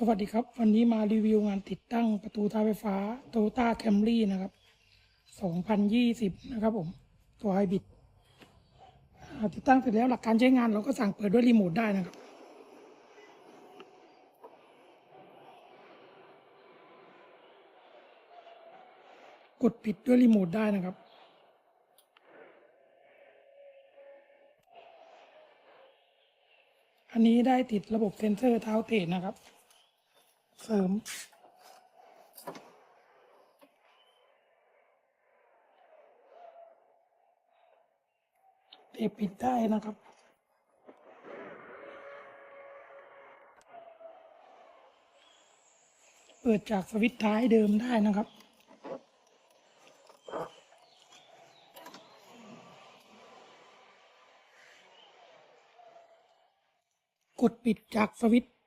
สวัสดีครับ วันนี้มารีวิวงานติดตั้งประตูท้ายไฟฟ้า Toyota Camry นะครับ 2020 นะครับผม ตัวไฮบริดติดตั้งเสร็จแล้วหลักการใช้งานเราก็สั่งเปิดด้วยรีโมทได้นะครับ กดปิดด้วยรีโมทได้นะครับอันนี้ได้ติดระบบเซ็นเซอร์เท้าเตะนะครับ เสริมเตะปิดได้นะครับเปิดจากสวิตช์ท้ายเดิมได้นะครับ กดปิดจากสวิตช์